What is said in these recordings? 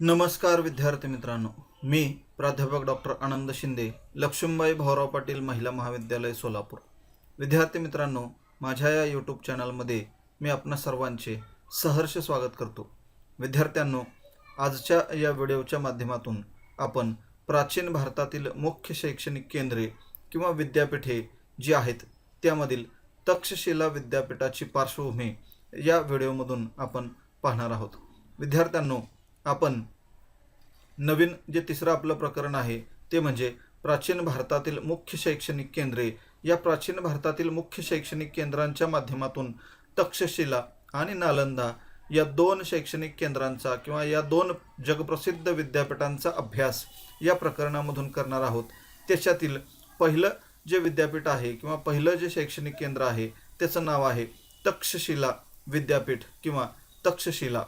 नमस्कार विद्यार्थी मित्रांनो. मी प्राध्यापक डॉक्टर आनंद शिंदे लक्ष्मीबाई भाऊराव पाटील महिला महाविद्यालय सोलापूर. विद्यार्थी मित्रांनो माझ्या या यूट्यूब चॅनलमध्ये मी आपणा सर्वांचे सहर्ष स्वागत करतो. विद्यार्थ्यांनो आजच्या या व्हिडिओच्या माध्यमातून आपण प्राचीन भारतातील मुख्य शैक्षणिक केंद्रे किंवा विद्यापीठे जी आहेत त्यामधील तक्षशिला विद्यापीठाची पार्श्वभूमी या व्हिडिओमधून आपण पाहणार आहोत. विद्यार्थ्यांनो आपण नवीन जे तिसरं आपलं प्रकरण आहे ते म्हणजे प्राचीन भारतातील मुख्य शैक्षणिक केंद्रे. या प्राचीन भारतातील मुख्य शैक्षणिक केंद्रांच्या माध्यमातून तक्षशिला आणि नालंदा या दोन शैक्षणिक केंद्रांचा किंवा या दोन जगप्रसिद्ध विद्यापीठांचा अभ्यास या प्रकरणामधून करणार आहोत. त्याच्यातील पहिलं जे विद्यापीठ आहे किंवा पहिलं जे शैक्षणिक केंद्र आहे त्याचं नाव आहे तक्षशिला विद्यापीठ किंवा तक्षशिला.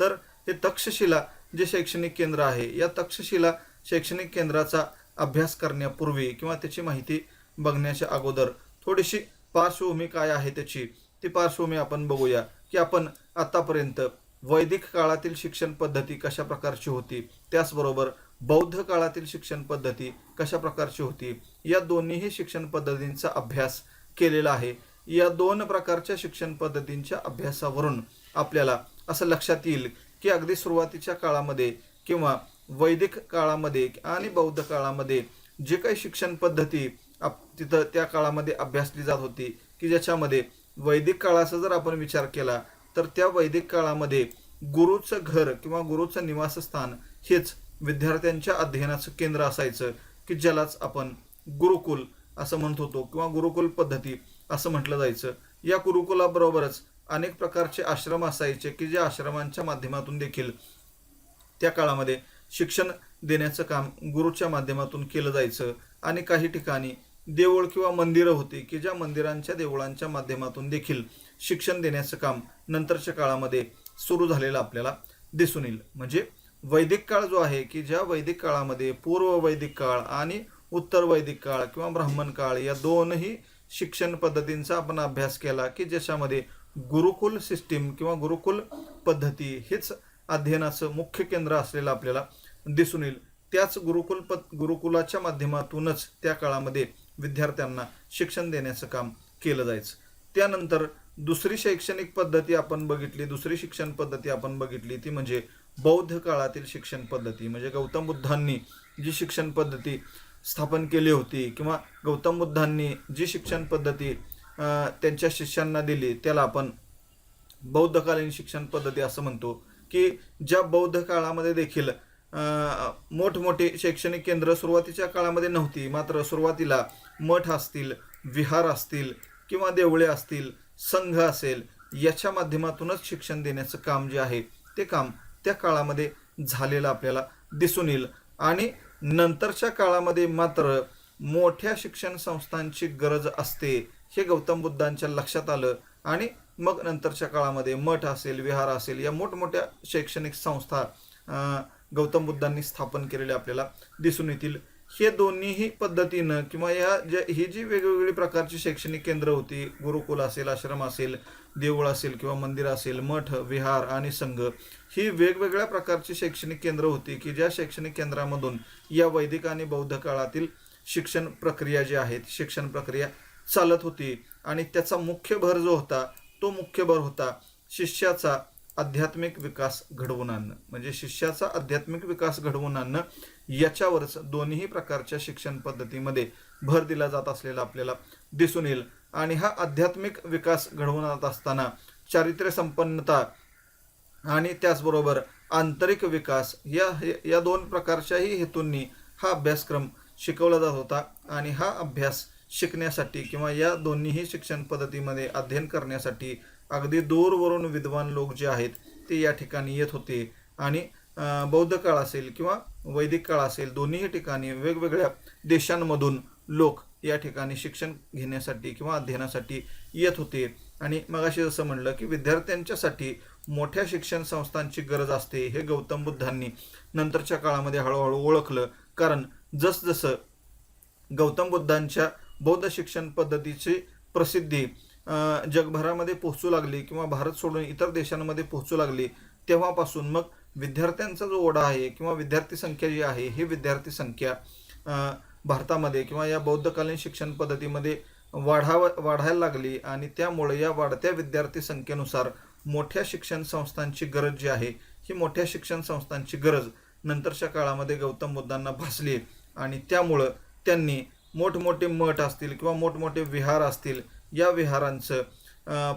तर हे तक्षशिला जे शैक्षणिक केंद्र आहे या तक्षशिला शैक्षणिक केंद्राचा अभ्यास करण्यापूर्वी किंवा त्याची माहिती बघण्याच्या अगोदर थोडीशी पार्श्वभूमी काय आहे त्याची ती पार्श्वभूमी आपण बघूया की आपण आतापर्यंत वैदिक काळातील शिक्षण पद्धती कशा प्रकारची होती त्याचबरोबर बौद्ध काळातील शिक्षण पद्धती कशा प्रकारची होती या दोन्हीही शिक्षण पद्धतींचा अभ्यास केलेला आहे. या दोन प्रकारच्या शिक्षण पद्धतींच्या अभ्यासावरून आपल्याला असं लक्षात येईल की अगदी सुरुवातीच्या काळामध्ये किंवा वैदिक काळामध्ये आणि बौद्ध काळामध्ये जे काही शिक्षण पद्धती आप तिथं त्या काळामध्ये अभ्यासली जात होती की ज्याच्यामध्ये वैदिक काळाचा जर आपण विचार केला तर त्या वैदिक काळामध्ये गुरुचं घर किंवा गुरुचं निवासस्थान हेच विद्यार्थ्यांच्या अध्ययनाचं केंद्र असायचं की ज्यालाच आपण गुरुकुल असं म्हणत होतो किंवा गुरुकुल पद्धती असं म्हटलं जायचं. या गुरुकुलाबरोबरच अनेक प्रकारचे आश्रम असायचे की जे आश्रमांच्या माध्यमातून देखील त्या काळामध्ये शिक्षण देण्याचं काम गुरुच्या माध्यमातून केलं जायचं. आणि काही ठिकाणी देऊळ किंवा मंदिरं होती की ज्या मंदिरांच्या देवळांच्या माध्यमातून देखील शिक्षण देण्याचं काम नंतरच्या काळामध्ये सुरू झालेलं आपल्याला दिसून येईल. म्हणजे वैदिक काळ जो आहे की ज्या वैदिक काळामध्ये पूर्व वैदिक काळ आणि उत्तर वैदिक काळ किंवा ब्राह्मण काळ या दोनही शिक्षण पद्धतींचा आपण अभ्यास केला की ज्याच्यामध्ये गुरुकुल सिस्टीम किंवा गुरुकुल पद्धती हेच अध्ययनाचं मुख्य केंद्र असलेलं आपल्याला दिसून येईल. त्याच गुरुकुल पद गुरुकुलाच्या माध्यमातूनच त्या काळामध्ये विद्यार्थ्यांना शिक्षण देण्याचं काम केलं जायचं. त्यानंतर दुसरी शैक्षणिक पद्धती आपण बघितली दुसरी शिक्षण पद्धती आपण बघितली ती म्हणजे बौद्ध काळातील शिक्षण पद्धती. म्हणजे गौतम बुद्धांनी जी शिक्षण पद्धती स्थापन केली होती किंवा गौतम बुद्धांनी जी शिक्षण पद्धती त्यांच्या शिष्यांना दिली. त्याला आपण बौद्धकालीन शिक्षण पद्धती असं म्हणतो की ज्या बौद्ध काळामध्ये देखील मोठमोठी शैक्षणिक केंद्र सुरुवातीच्या काळामध्ये नव्हती. मात्र सुरुवातीला मठ असतील विहार असतील किंवा देवळे असतील संघ असेल याच्या माध्यमातूनच शिक्षण देण्याचं काम जे आहे ते काम त्या काळामध्ये झालेलं आपल्याला दिसून येईल. आणि नंतरच्या काळामध्ये मात्र मोठ्या शिक्षण संस्थांची गरज असते. हे गौतम बुद्धांच्या लक्षात आलं आणि मग नंतरच्या काळामध्ये मठ असेल विहार असेल या मोठमोठ्या शैक्षणिक संस्था गौतम बुद्धांनी स्थापन केलेले आपल्याला दिसून येतील. हे दोन्हीही पद्धतीनं किंवा या ज्या ही जी वेगवेगळी प्रकारची शैक्षणिक केंद्र होती गुरुकुल असेल आश्रम असेल देऊळ असेल किंवा मंदिर असेल मठ विहार आणि संघ ही वेगवेगळ्या प्रकारची शैक्षणिक केंद्र होती की ज्या शैक्षणिक केंद्रामधून या वैदिक आणि बौद्ध काळातील शिक्षण प्रक्रिया जी आहेत शिक्षण प्रक्रिया चालत होती आणि त्याचा मुख्य भर जो होता तो मुख्य भर होता शिष्याचा आध्यात्मिक विकास घडवून आणणं. म्हणजे शिष्याचा आध्यात्मिक विकास घडवून आणणं याच्यावरच दोन्ही प्रकारच्या शिक्षण पद्धतीमध्ये भर दिला जात असलेला आपल्याला दिसून येईल. आणि हा आध्यात्मिक विकास घडवून आणत असताना चारित्र्य संपन्नता आणि त्याचबरोबर आंतरिक विकास या या दोन प्रकारच्याही हेतूंनी हा अभ्यासक्रम शिकवला जात होता. आणि हा अभ्यास शिकण्यासाठी किंवा या दोन्हीही शिक्षण पद्धतीमध्ये अध्ययन करण्यासाठी अगदी दूरवरून विद्वान लोक जे आहेत ते या ठिकाणी येत होते. आणि बौद्ध काळ असेल किंवा वैदिक काळ असेल दोन्हीही ठिकाणी वेगवेगळ्या देशांमधून लोक या ठिकाणी शिक्षण घेण्यासाठी किंवा अध्ययनासाठी येत होते. आणि मगाशी जसं म्हणलं की विद्यार्थ्यांच्यासाठी मोठ्या शिक्षण संस्थांची गरज असते हे गौतम बुद्धांनी नंतरच्या काळामध्ये हळूहळू ओळखलं. कारण जसजसं गौतम बुद्धांच्या बौद्ध शिक्षण पद्धतीची प्रसिद्धी जगभरामध्ये पोहोचू लागली किंवा भारत सोडून इतर देशांमध्ये पोहोचू लागली तेव्हापासून मग विद्यार्थ्यांचा जो ओढा आहे किंवा विद्यार्थी संख्या जी आहे ही विद्यार्थी संख्या भारतामध्ये किंवा या बौद्धकालीन शिक्षण पद्धतीमध्ये वाढाव वाढायला लागली आणि त्यामुळे या वाढत्या विद्यार्थी संख्येनुसार मोठ्या शिक्षण संस्थांची गरज जी आहे ही मोठ्या शिक्षण संस्थांची गरज नंतरच्या काळामध्ये गौतम बुद्धांना भासली आणि त्यामुळं त्यांनी मोठमोठे मठ असतील किंवा मोठमोठे विहार असतील या विहारांचं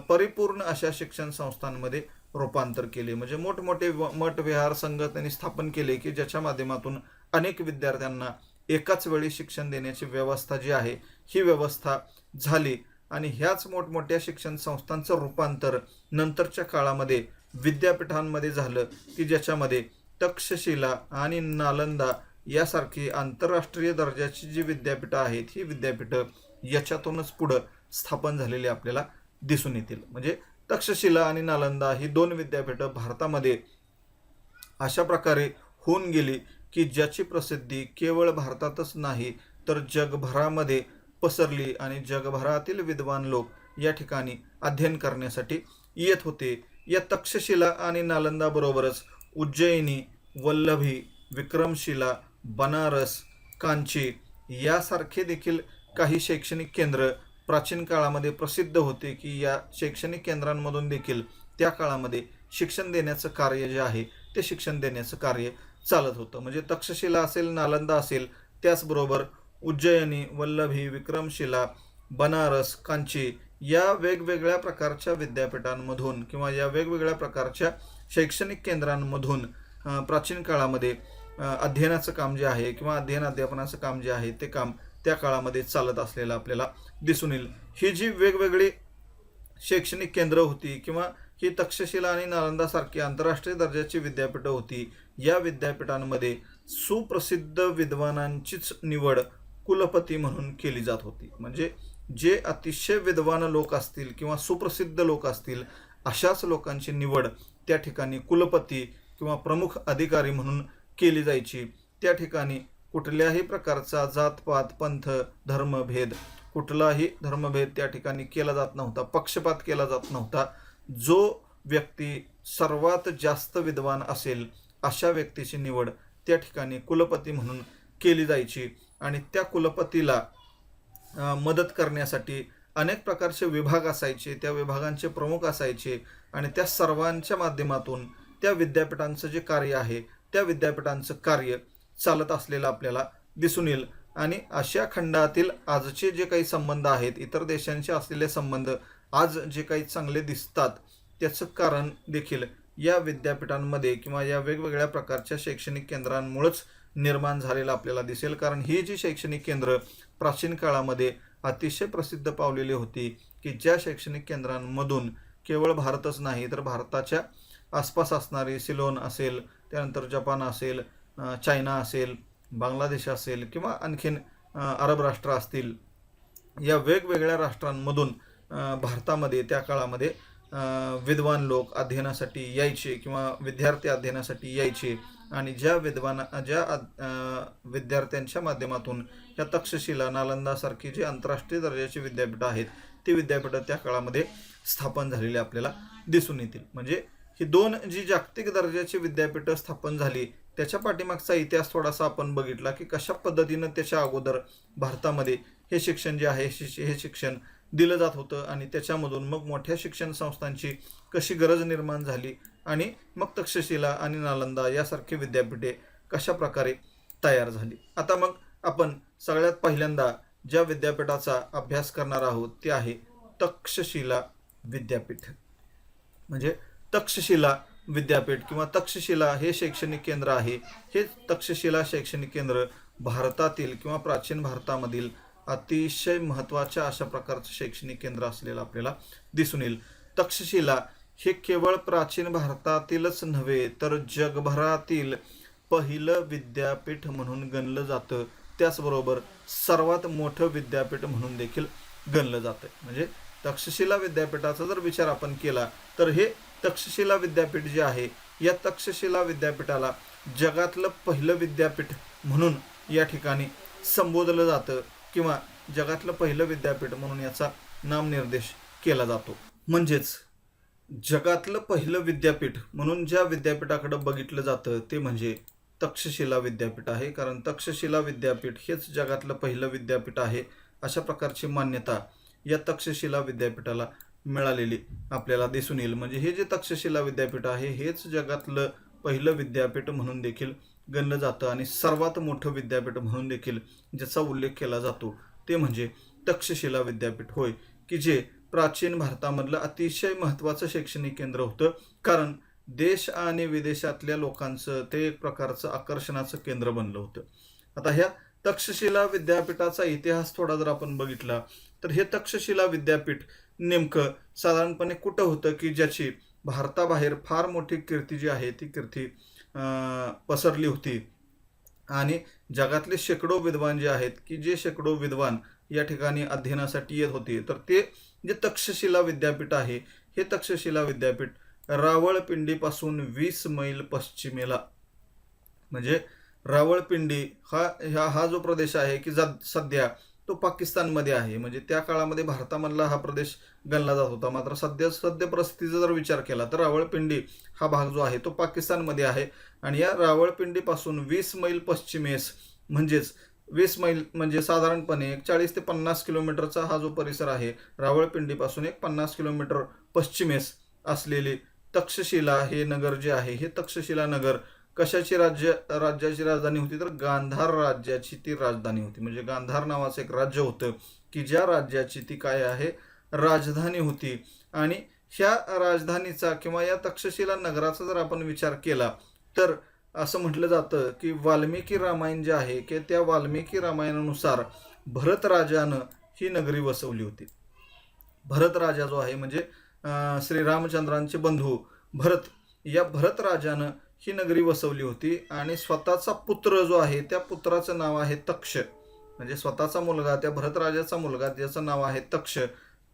परिपूर्ण अशा शिक्षण संस्थांमध्ये रूपांतर केले. म्हणजे मोठमोठे व- मठ विहार संघ त्यांनी स्थापन केले की ज्याच्या माध्यमातून अनेक विद्यार्थ्यांना एकाच वेळी शिक्षण देण्याची व्यवस्था जी आहे ही व्यवस्था झाली. आणि ह्याच मोठमोठ्या शिक्षण संस्थांचं रूपांतर नंतरच्या काळामध्ये विद्यापीठांमध्ये झालं की ज्याच्यामध्ये तक्षशिला आणि नालंदा यासारखी आंतरराष्ट्रीय दर्जाची जी विद्यापीठं आहेत ही विद्यापीठं याच्यातूनच पुढं स्थापन झालेली आपल्याला दिसून येतील. म्हणजे तक्षशिला आणि नालंदा ही दोन विद्यापीठं भारतामध्ये अशा प्रकारे होऊन गेली की ज्याची प्रसिद्धी केवळ भारतातच नाही तर जगभरामध्ये पसरली आणि जगभरातील विद्वान लोक या ठिकाणी अध्ययन करण्यासाठी येत होते. या तक्षशिला आणि नालंदाबरोबरच उज्जैनी वल्लभी विक्रमशिला बनारस कांची यासारखे देखील काही शैक्षणिक केंद्र प्राचीन काळामध्ये प्रसिद्ध होते की या शैक्षणिक केंद्रांमधून देखील त्या काळामध्ये शिक्षण देण्याचं कार्य जे आहे ते शिक्षण देण्याचं कार्य चालत होतं. म्हणजे तक्षशिला असेल नालंदा असेल त्याचबरोबर उज्जयिनी वल्लभी विक्रमशिला बनारस कांची या वेगवेगळ्या प्रकारच्या विद्यापीठांमधून किंवा या वेगवेगळ्या प्रकारच्या शैक्षणिक केंद्रांमधून प्राचीन काळामध्ये अध्ययनाचं काम जे आहे किंवा अध्ययन अध्यापनाचं काम जे आहे ते काम त्या काळामध्ये चालत असलेलं आपल्याला दिसून येईल. ही जी वेगवेगळी शैक्षणिक केंद्र होती किंवा ही तक्षशिला आणि नालंदासारखी आंतरराष्ट्रीय दर्जाची विद्यापीठं होती या विद्यापीठांमध्ये सुप्रसिद्ध विद्वानांचीच निवड कुलपती म्हणून केली जात होती. म्हणजे जे अतिशय विद्वान लोक असतील किंवा सुप्रसिद्ध लोक असतील अशाच लोकांची निवड त्या ठिकाणी कुलपती किंवा प्रमुख अधिकारी म्हणून केली जायची. त्या ठिकाणी कुठल्याही प्रकारचा जातपात पंथ धर्मभेद कुठलाही धर्मभेद त्या ठिकाणी केला जात नव्हता. पक्षपात केला जात नव्हता. जो व्यक्ती सर्वात जास्त विद्वान असेल अशा व्यक्तीची निवड त्या ठिकाणी कुलपती म्हणून केली जायची. आणि त्या कुलपतीला मदत करण्यासाठी अनेक प्रकारचे विभाग असायचे त्या विभागांचे प्रमुख असायचे. आणि त्या सर्वांच्या माध्यमातून त्या विद्यापीठांचं जे कार्य आहे त्या विद्यापीठांचं कार्य चालत असलेलं आपल्याला दिसून येईल. आणि आशिया खंडातील आजचे जे काही संबंध आहेत इतर देशांचे असलेले संबंध आज जे काही चांगले दिसतात त्याचं कारण देखील या विद्यापीठांमध्ये किंवा या वेगवेगळ्या प्रकारच्या शैक्षणिक केंद्रांमुळंच निर्माण झालेलं आपल्याला दिसेल. कारण ही जी शैक्षणिक केंद्र प्राचीन काळामध्ये अतिशय प्रसिद्ध पावलेली होती की ज्या शैक्षणिक केंद्रांमधून केवळ भारतच नाही तर भारताच्या आसपास असणारी सिलोन असेल त्यानंतर जपान असेल चायना असेल बांगलादेश असेल किंवा आणखीन अरब राष्ट्र असतील या वेगवेगळ्या राष्ट्रांमधून भारतामध्ये त्या काळामध्ये विद्वान लोक अध्ययनासाठी यायचे किंवा विद्यार्थी अध्ययनासाठी यायचे. आणि ज्या विद्वान ज्या विद्यार्थ्यांच्या माध्यमातून या तक्षशिला नालंदासारखी जी आंतरराष्ट्रीय दर्जाची विद्यापीठं आहेत ती विद्यापीठं त्या काळामध्ये स्थापन झालेली आपल्याला दिसून येतील. म्हणजे ही दोन जी जागतिक दर्जाची विद्यापीठं स्थापन झाली त्याच्या पाठीमागचा इतिहास थोडासा आपण बघितला की कशा पद्धतीनं त्याच्या अगोदर भारतामध्ये हे शिक्षण जे आहे हे हे शिक्षण दिलं जात होतं आणि त्याच्यामधून मग मोठ्या शिक्षण संस्थांची कशी गरज निर्माण झाली आणि मग तक्षशिला आणि नालंदा यासारखी विद्यापीठे कशा प्रकारे तयार झाली. आता मग आपण सगळ्यात पहिल्यांदा ज्या विद्यापीठाचा अभ्यास करणार आहोत ते आहे तक्षशिला विद्यापीठ. म्हणजे तक्षशिला विद्यापीठ किंवा तक्षशिला हे शैक्षणिक केंद्र आहे. हे तक्षशिला शैक्षणिक केंद्र भारतातील किंवा प्राचीन भारतामधील अतिशय महत्त्वाच्या अशा प्रकारचं शैक्षणिक केंद्र असलेलं आपल्याला दिसून येईल. तक्षशिला हे केवळ प्राचीन भारतातीलच नव्हे तर जगभरातील पहिलं विद्यापीठ म्हणून गणलं जातं. त्याचबरोबर सर्वात मोठं विद्यापीठ म्हणून देखील गणलं जातं म्हणजे तक्षशिला विद्यापीठाचा जर विचार आपण केला तर हे तक्षशिला विद्यापीठ जे आहे या तक्षशिला विद्यापीठाला जगातलं पहिलं विद्यापीठ म्हणून या ठिकाणी संबोधलं जातं किंवा जगातलं पहिलं विद्यापीठ म्हणून याचा नामनिर्देश केला जातो. म्हणजेच जगातलं पहिलं विद्यापीठ म्हणून ज्या विद्यापीठाकडं बघितलं जातं ते म्हणजे तक्षशिला विद्यापीठ आहे. कारण तक्षशिला विद्यापीठ हेच जगातलं पहिलं विद्यापीठ आहे अशा प्रकारची मान्यता या तक्षशिला विद्यापीठाला मिळालेली आपल्याला दिसून येईल. म्हणजे हे जे तक्षशिला विद्यापीठ आहे हेच जगातलं पहिलं विद्यापीठ म्हणून देखील गणलं जातं आणि सर्वात मोठं विद्यापीठ म्हणून देखील ज्याचा उल्लेख केला जातो ते म्हणजे तक्षशिला विद्यापीठ. होय की जे प्राचीन भारतामधलं अतिशय महत्त्वाचं शैक्षणिक केंद्र होतं कारण देश आणि विदेशातल्या लोकांचं ते एक प्रकारचं आकर्षणाचं केंद्र बनलं होतं. आता ह्या तक्षशिला विद्यापीठाचा इतिहास थोडा जर आपण बघितला तर हे तक्षशिला विद्यापीठ नेमकं साधारणपणे कुठं होतं की ज्याची भारताबाहेर फार मोठी कीर्ती जी आहे ती कीर्ती पसरली होती. आणि जगातले शेकडो विद्वान जे आहेत की जे शेकडो विद्वान या ठिकाणी अध्ययनासाठी येत होते तर ते जे तक्षशिला विद्यापीठ आहे हे तक्षशिला विद्यापीठ रावळपिंडीपासून वीस मैल पश्चिमेला. म्हणजे रावळपिंडी हा हा हा जो प्रदेश आहे की जा सध्या तो पाकिस्तानमध्ये आहे. म्हणजे त्या काळामध्ये भारतामधला हा प्रदेश गणला जात होता. मात्र सध्या सद्य परिस्थितीचा जर विचार केला तर रावळपिंडी हा भाग जो आहे तो पाकिस्तानमध्ये आहे. आणि या रावळपिंडीपासून वीस मैल पश्चिमेस म्हणजेच वीस मैल म्हणजे साधारणपणे एक चाळीस ते पन्नास किलोमीटरचा हा जो परिसर आहे रावळपिंडीपासून एक पन्नास किलोमीटर पश्चिमेस असलेले तक्षशिला हे नगर जे आहे हे तक्षशिला नगर कशाची राज्य राज्याची राजधानी होती? तर गांधार राज्याची ती राजधानी होती. म्हणजे गांधार नावाचं एक राज्य होतं की ज्या राज्याची ती काय आहे? राजधानी होती. आणि ह्या राजधानीचा किंवा या तक्षशिला नगराचा जर आपण विचार केला तर असं म्हटलं जातं की वाल्मिकी रामायण जे आहे की त्या वाल्मिकी रामायणानुसार भरत राजानं ही नगरी वसवली होती. भरत राजा जो आहे म्हणजे श्रीरामचंद्रांचे बंधू भरत या भरत राजानं ही नगरी वसवली होती आणि स्वतःचा पुत्र जो आहे त्या पुत्राचं नाव आहे तक्ष. म्हणजे स्वतःचा मुलगा त्या भरतराजाचा मुलगा ज्याचं नाव आहे तक्ष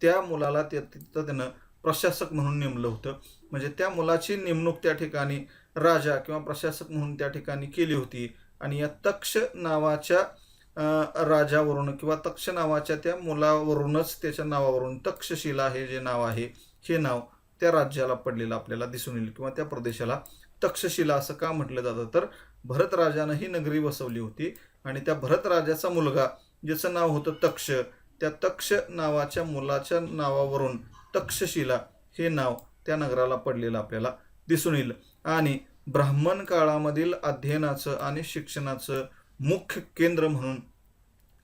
त्या मुलाला ते तिथं त्यानं प्रशासक म्हणून नेमलं होतं. म्हणजे त्या मुलाची नेमणूक त्या ठिकाणी राजा किंवा प्रशासक म्हणून त्या ठिकाणी केली होती. आणि या तक्ष नावाच्या राजावरून किंवा तक्ष नावाच्या त्या मुलावरूनच त्याच्या नावावरून तक्षशिला हे जे नाव आहे हे नाव त्या राज्याला पडलेलं आपल्याला दिसून येईल किंवा त्या प्रदेशाला तक्षशिला असं का म्हटलं जातं? तर भरतराजानं ही नगरी वसवली होती आणि त्या भरतराजाचा मुलगा ज्याचं नाव होतं तक्ष त्या तक्ष नावाच्या मुलाच्या नावावरून तक्षशिला हे नाव त्या नगराला पडलेलं आपल्याला दिसून येईल. आणि ब्राह्मण काळामधील अध्ययनाचं आणि शिक्षणाचं मुख्य केंद्र म्हणून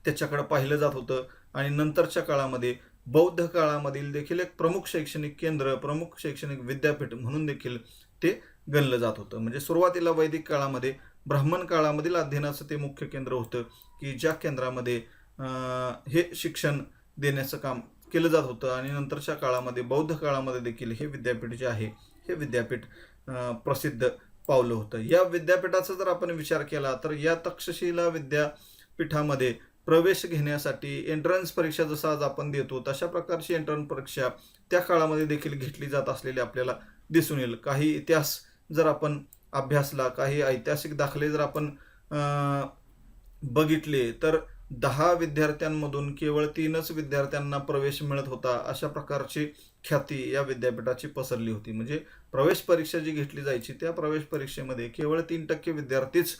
त्याच्याकडं पाहिलं जात होतं. आणि नंतरच्या काळामध्ये बौद्ध काळामधील देखील एक प्रमुख शैक्षणिक केंद्र प्रमुख शैक्षणिक विद्यापीठ म्हणून देखील ते गणलं जात होतं. म्हणजे सुरुवातीला वैदिक काळामध्ये ब्राह्मण काळामधील अध्ययनाचं ते मुख्य केंद्र होतं की ज्या केंद्रामध्ये हे शिक्षण देण्याचं काम केलं जात होतं आणि नंतरच्या काळामध्ये बौद्ध काळामध्ये देखील हे विद्यापीठ जे आहे हे विद्यापीठ प्रसिद्ध पावलं होतं. या विद्यापीठाचा जर आपण विचार केला तर या तक्षशिला विद्यापीठामध्ये प्रवेश घेण्यासाठी एंट्रन्स परीक्षा जसं आज आपण देतो तशा प्रकारची एंट्रन्स परीक्षा त्या काळामध्ये देखील घेतली जात असलेली आपल्याला दिसून येईल. काही इतिहास जर आपण अभ्यासला काही ऐतिहासिक दाखले जर आपण बघितले तर दहा विद्यार्थ्यांमधून केवळ तीनच विद्यार्थ्यांना प्रवेश मिळत होता अशा प्रकारची ख्याती या विद्यापीठाची पसरली होती. म्हणजे प्रवेश परीक्षा जी घेतली जायची त्या प्रवेश परीक्षेमध्ये केवळ तीन टक्के विद्यार्थीच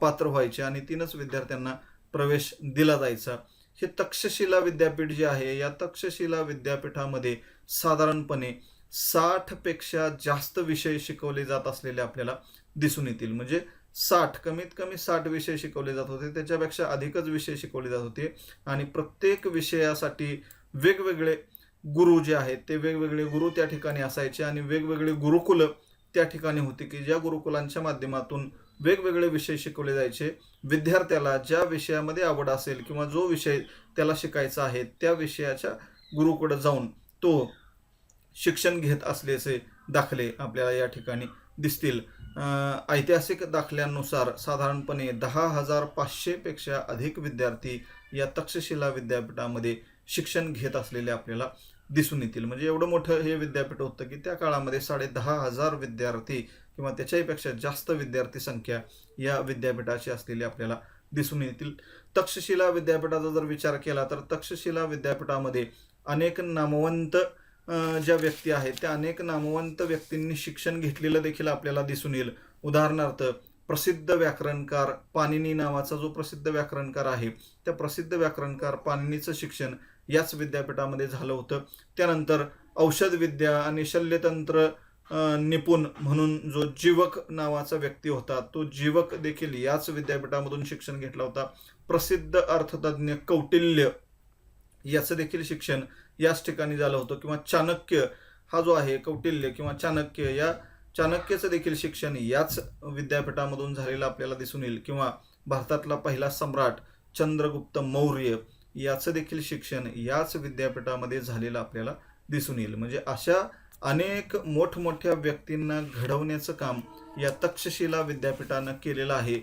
पात्र व्हायचे आणि तीनच विद्यार्थ्यांना प्रवेश दिला जायचा. हे तक्षशिला विद्यापीठ जे आहे या तक्षशिला विद्यापीठामध्ये साधारणपणे साठपेक्षा जास्त विषय शिकवले जात असलेले आपल्याला दिसून येतील. म्हणजे साठ कमीत कमी साठ विषय शिकवले जात होते. त्याच्यापेक्षा अधिकच विषय शिकवले जात होते. आणि प्रत्येक विषयासाठी वेगवेगळे गुरु जे आहेत ते वेगवेगळे गुरु त्या ठिकाणी असायचे आणि वेगवेगळे गुरुकुल त्या ठिकाणी होती की ज्या गुरुकुलांच्या माध्यमातून वेगवेगळे विषय शिकवले जायचे. विद्यार्थ्याला ज्या विषयामध्ये आवड असेल किंवा जो विषय त्याला शिकायचा आहे त्या विषयाच्या गुरुकडे जाऊन तो शिक्षण घेत असल्याचे दाखले आपल्याला या ठिकाणी दिसतील. ऐतिहासिक दाखल्यांनुसार साधारणपणे दहा हजार पाचशेपेक्षा अधिक विद्यार्थी या तक्षशिला विद्यापीठामध्ये शिक्षण घेत असलेले आपल्याला दिसून येतील. म्हणजे एवढं मोठं हे विद्यापीठ होतं की त्या काळामध्ये साडे दहा हजार विद्यार्थी किंवा त्याच्याहीपेक्षा जास्त विद्यार्थी संख्या या विद्यापीठाची असलेली आपल्याला दिसून येतील. तक्षशिला विद्यापीठाचा जर विचार केला तर तक्षशिला विद्यापीठामध्ये अनेक नामवंत ज्या व्यक्ती आहेत त्या अनेक नामवंत व्यक्तींनी शिक्षण घेतलेलं देखील आपल्याला दिसून येईल. उदाहरणार्थ प्रसिद्ध व्याकरणकार पाणिनी नावाचा जो प्रसिद्ध व्याकरणकार आहे त्या प्रसिद्ध व्याकरणकार पाणिनीचं शिक्षण याच विद्यापीठामध्ये झालं होतं. त्यानंतर औषधविद्या आणि शल्यतंत्र निपुण म्हणून जो जीवक नावाचा व्यक्ती होता तो जीवक देखील याच विद्यापीठामधून शिक्षण घेतला होता. प्रसिद्ध अर्थतज्ञ कौटिल्य याचं देखील शिक्षण याच ठिकाणी झालं होतं. किंवा चाणक्य हा जो आहे कौटिल्य किंवा चाणक्य या चाणक्याचं देखील शिक्षण याच विद्यापीठामधून झालेलं आपल्याला दिसून येईल. किंवा भारतातला पहिला सम्राट चंद्रगुप्त मौर्य याचं देखील शिक्षण याच विद्यापीठामध्ये झालेलं आपल्याला दिसून येईल. म्हणजे अशा अनेक मोठमोठ्या व्यक्तींना घडवण्याचं काम या तक्षशिला विद्यापीठानं केलेलं आहे.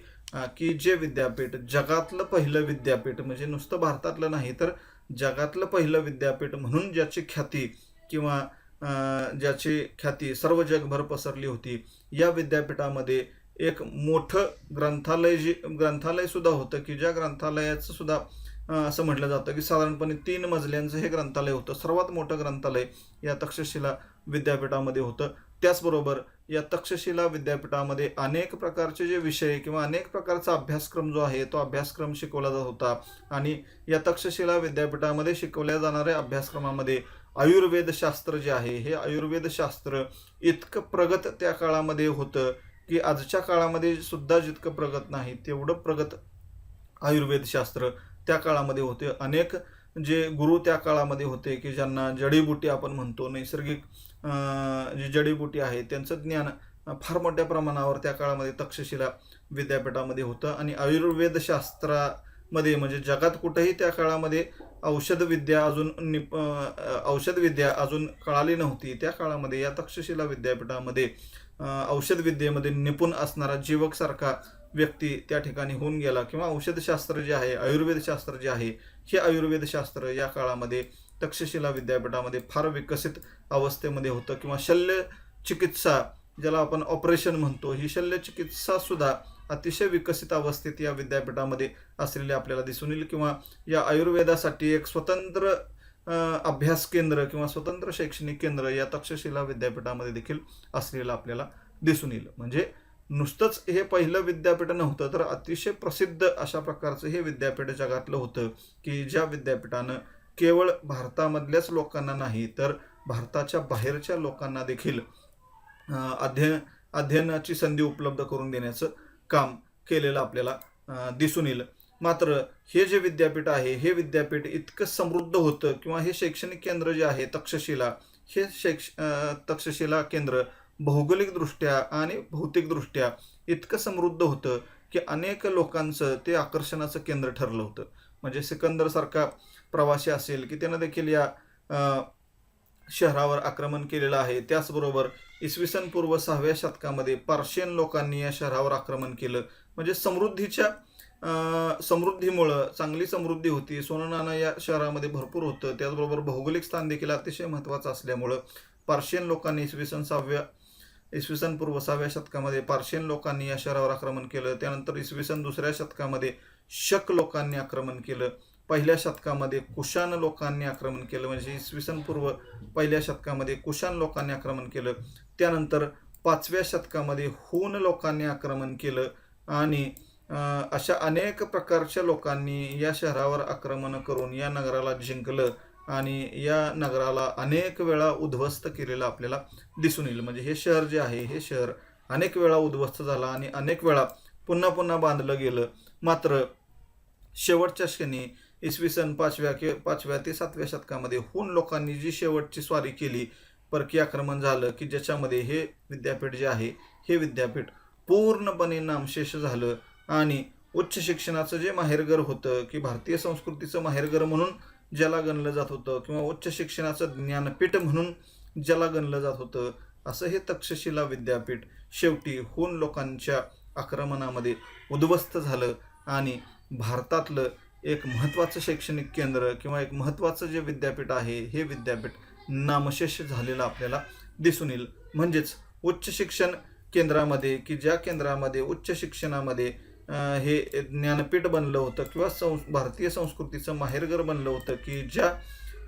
की जे विद्यापीठ जगातलं पहिलं विद्यापीठ म्हणजे नुसतं भारतातलं नाही तर जगातलं पहिलं विद्यापीठ म्हणून ज्याची ख्याती किंवा ज्याची ख्याती सर्व जगभर पसरली होती या विद्यापीठामध्ये एक मोठं ग्रंथालय जे ग्रंथालय सुद्धा होतं की ज्या ग्रंथालयाचं सुद्धा असं म्हटलं जातं की साधारणपणे तीन मजल्यांचं हे ग्रंथालय होतं. सर्वात मोठं ग्रंथालय या तक्षशिला विद्यापीठामध्ये होतं. त्याचबरोबर या तक्षशिला विद्यापीठामध्ये अनेक प्रकारचे जे विषय किंवा अनेक प्रकारचा अभ्यासक्रम जो आहे तो अभ्यासक्रम शिकवला जात होता. आणि या तक्षशिला विद्यापीठामध्ये शिकवल्या जाणाऱ्या अभ्यासक्रमामध्ये आयुर्वेदशास्त्र जे आहे हे आयुर्वेदशास्त्र इतकं प्रगत त्या काळामध्ये होतं की आजच्या काळामध्ये सुद्धा जितकं प्रगत नाही तेवढं प्रगत आयुर्वेदशास्त्र त्या काळामध्ये होते. अनेक जे गुरु त्या काळामध्ये होते की ज्यांना जडीबुटी आपण म्हणतो नैसर्गिक जी जडीबुटी आहे त्यांचं ज्ञान फार मोठ्या प्रमाणावर त्या काळामध्ये तक्षशिला विद्यापीठामध्ये होतं आणि आयुर्वेदशास्त्रामध्ये म्हणजे जगात कुठेही त्या काळामध्ये औषधविद्या अजून निप औषधविद्या अजून कळाली नव्हती. त्या काळामध्ये या तक्षशिला विद्यापीठामध्ये औषधविद्येमध्ये निपुण असणारा जीवकसारखा व्यक्ती त्या ठिकाणी होऊन गेला. किंवा औषधशास्त्र जे आहे आयुर्वेदशास्त्र जे आहे हे आयुर्वेदशास्त्र या काळामध्ये तक्षशिला विद्यापीठामध्ये फार विकसित अवस्थेमध्ये होतं किंवा शल्य चिकित्सा ज्याला आपण ऑपरेशन म्हणतो ही शल्य चिकित्सा सुद्धा अतिशय विकसित अवस्थेत या विद्यापीठामध्ये असलेले आपल्याला दिसून येईल किंवा या आयुर्वेदासाठी एक स्वतंत्र अभ्यास केंद्र किंवा स्वतंत्र शैक्षणिक केंद्र या तक्षशिला विद्यापीठामध्ये देखील असलेलं आपल्याला दिसून येईल. म्हणजे नुसतंच हे पहिलं विद्यापीठ नव्हतं तर अतिशय प्रसिद्ध अशा प्रकारचं हे विद्यापीठ जगातलं होतं की ज्या विद्यापीठानं केवळ भारतामधल्याच लोकांना नाही तर भारताच्या बाहेरच्या लोकांना देखील अध्ययन अध्ययनाची संधी उपलब्ध करून देण्याचं काम केलेलं आपल्याला दिसून येईल. मात्र हे जे विद्यापीठ आहे हे विद्यापीठ इतकं समृद्ध होतं किंवा हे शैक्षणिक केंद्र जे आहे तक्षशिला हे शैक्ष तक्षशिला केंद्र भौगोलिकदृष्ट्या आणि भौतिकदृष्ट्या इतकं समृद्ध होतं की अनेक लोकांचं ते आकर्षणाचं केंद्र ठरलं होतं. म्हणजे सिकंदरसारखा प्रवासी असेल की त्यानं देखील या शहरावर आक्रमण केलेलं आहे. त्याचबरोबर इसवी सन पूर्व सहाव्या शतकामध्ये पार्शियन लोकांनी या शहरावर आक्रमण केलं. म्हणजे समृद्धीच्या समृद्धीमुळं चांगली समृद्धी होती. सोननाणं या शहरामध्ये भरपूर होतं. त्याचबरोबर भौगोलिक स्थान देखील अतिशय महत्त्वाचं असल्यामुळं पार्शियन लोकांनी इसवी सन सहाव्या इसवी सन पूर्व सहाव्या शतकामध्ये पार्शियन लोकांनी या शहरावर आक्रमण केलं. त्यानंतर इसवी सन दुसऱ्या शतकामध्ये शक लोकांनी आक्रमण केलं. पहिल्या शतकामध्ये कुशाण लोकांनी आक्रमण केलं. म्हणजे इसवी सन पूर्व पहिल्या शतकामध्ये कुशाण लोकांनी आक्रमण केलं. त्यानंतर पाचव्या शतकामध्ये हून लोकांनी आक्रमण केलं. आणि अशा अनेक प्रकारच्या लोकांनी या शहरावर आक्रमण करून या नगराला जिंकलं. आणि या नगराला अनेक वेळा उद्ध्वस्त केलेलं आपल्याला दिसून येईल. म्हणजे हे शहर जे आहे हे शहर अनेक वेळा उद्ध्वस्त झालं आणि अनेक वेळा पुन्हा पुन्हा बांधलं गेलं. मात्र शेवटच्या क्षणी इसवी सन पाचव्या कि पाचव्या ते सातव्या शतकामध्ये हुन लोकांनी जी शेवटची स्वारी केली परकीय आक्रमण झालं की ज्याच्यामध्ये हे विद्यापीठ जे आहे हे विद्यापीठ पूर्णपणे नामशेष झालं आणि उच्च शिक्षणाचं जे माहेरघर होतं की भारतीय संस्कृतीचं माहेरघर म्हणून ज्याला गणलं जात होतं किंवा उच्च शिक्षणाचं ज्ञानपीठ म्हणून ज्याला गणलं जात होतं असं हे तक्षशिला विद्यापीठ शेवटी हुन लोकांच्या आक्रमणामध्ये उद्ध्वस्त झालं आणि भारतातलं एक महत्त्वाचं शैक्षणिक केंद्र किंवा एक महत्त्वाचं जे विद्यापीठ आहे हे विद्यापीठ नामशेष झालेलं आपल्याला दिसून येईल. म्हणजेच उच्च शिक्षण केंद्रामध्ये की ज्या केंद्रामध्ये उच्च शिक्षणामध्ये हे ज्ञानपीठ बनलं होतं किंवा संस भारतीय संस्कृतीचं माहेरघर बनलं होतं की ज्या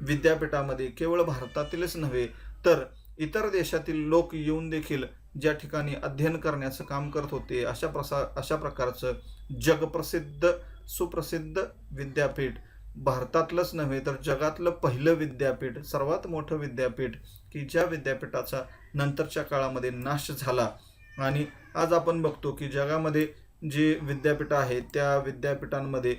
विद्यापीठामध्ये केवळ भारतातीलच नव्हे तर इतर देशातील लोक येऊन देखील ज्या ठिकाणी अध्ययन करण्याचं काम करत होते अशा प्रसा अशा प्रकारचं जगप्रसिद्ध सुप्रसिद्ध विद्यापीठ भारतातलंच नव्हे तर जगातलं पहिलं विद्यापीठ सर्वात मोठं विद्यापीठ की ज्या विद्यापीठाचा नंतरच्या काळामध्ये नाश झाला. आणि आज आपण बघतो की जगामध्ये जी विद्यापीठं आहेत त्या विद्यापीठांमध्ये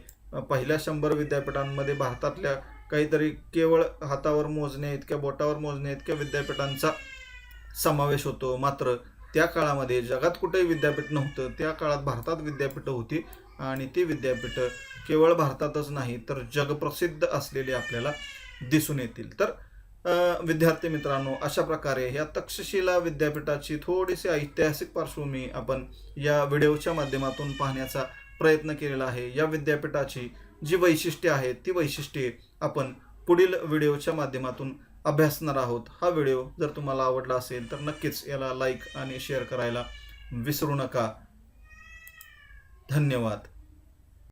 पहिल्या शंभर विद्यापीठांमध्ये भारतातल्या काहीतरी केवळ हातावर मोजणे इतक्या बोटावर मोजणे इतक्या विद्यापीठांचा समावेश होतो. मात्र त्या काळामध्ये जगात कुठेही विद्यापीठ नव्हतं त्या काळात भारतात विद्यापीठं होती आणि ती विद्यापीठं केवळ भारतातच नाही तर जगप्रसिद्ध असलेली आपल्याला दिसून येतील. तर विद्यार्थी मित्रांनो अशा प्रकारे ह्या तक्षशिला विद्यापीठाची थोडीशी ऐतिहासिक पार्श्वभूमी आपण या व्हिडिओच्या माध्यमातून पाहण्याचा प्रयत्न केलेला आहे. या विद्यापीठाची जी वैशिष्ट्ये आहेत ती वैशिष्ट्ये आपण पुढील व्हिडिओच्या माध्यमातून अभ्यासणार आहोत. हा व्हिडिओ जर तुम्हाला आवडला असेल तर नक्कीच याला लाईक आणि शेअर करायला विसरू नका. धन्यवाद.